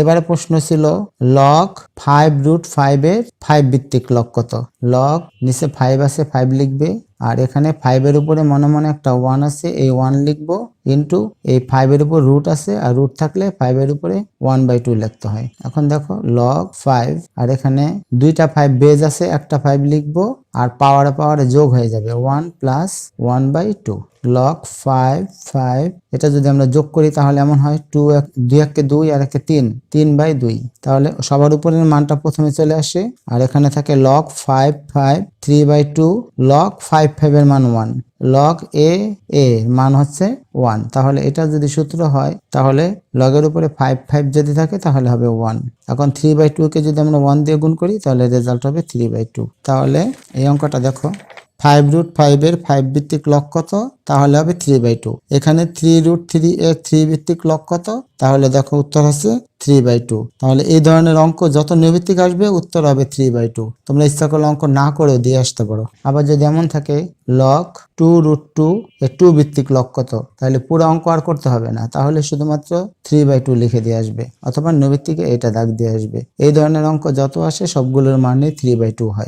এবারে প্রশ্ন ছিল লগ ফাইভ রুট ফাইভের ফাইভ ভিত্তিক লক কত? লগ নিচে ফাইভ আছে ফাইভ লিখবে, আর এখানে ফাইভের উপরে মনে মনে একটা ওয়ান আছে, এই ওয়ান লিখব ইন্টু এই ফাইভের উপর রুট আছে, আর রুট থাকলে ফাইভের উপরে ওয়ান বাই টু লিখতে হয়। এখন দেখো লগ ফাইভ আর এখানে দুইটা ফাইভ বেজ আছে, একটা ফাইভ লিখব, আর পাওয়ারে পাওয়ারে যোগ হয়ে যাবে one plus one by two log five five এটা যদি আমরা যোগ করি তাহলে এমন হয় টু এক, দুই একে দুই আর একে তিন তিন বাই দুই। তাহলে সবার উপরের মানটা প্রথমে চলে আসে আর এখানে থাকে log five five three by two log five ফাইভের মান ওয়ান লগ এ এ মান হচ্ছে ওয়ান তাহলে এটা যদি সূত্র হয় তাহলে লগের উপরে ফাইভ ফাইভ যদি থাকে তাহলে হবে ওয়ান এখন থ্রি বাই কে যদি আমরা ওয়ান দিয়ে গুণ করি তাহলে রেজাল্ট হবে থ্রি বাই টু তাহলে এই অঙ্কটা দেখো। ফাইভ রুট ফাইভের ফাইভ ভিত্তিক লক কত? তাহলে হবে থ্রি বাই টু এখানে থ্রি রুট থ্রি এর থ্রি ভিত্তিক লক কত? তাহলে দেখো উত্তর হচ্ছে থ্রি বাই টু তাহলে এই ধরনের অঙ্ক যত নৈভিত্তিক আসবে, উত্তর হবে থ্রি বাই টু তোমরা ইচ্ছা করলে অঙ্ক না করেও দিয়ে আসতে পারো। আবার যদি এমন থাকে লক টু রুট টু এ টু ভিত্তিক লক কত? তাহলে পুরো অঙ্ক আর করতে হবে না। তাহলে শুধুমাত্র থ্রি বাই টু লিখে দিয়ে আসবে। অথবা নৈভিত্তিকে এটা দাগ দিয়ে আসবে। এই ধরনের অঙ্ক যত আসে, সবগুলোর মানে থ্রি বাই টু হয়।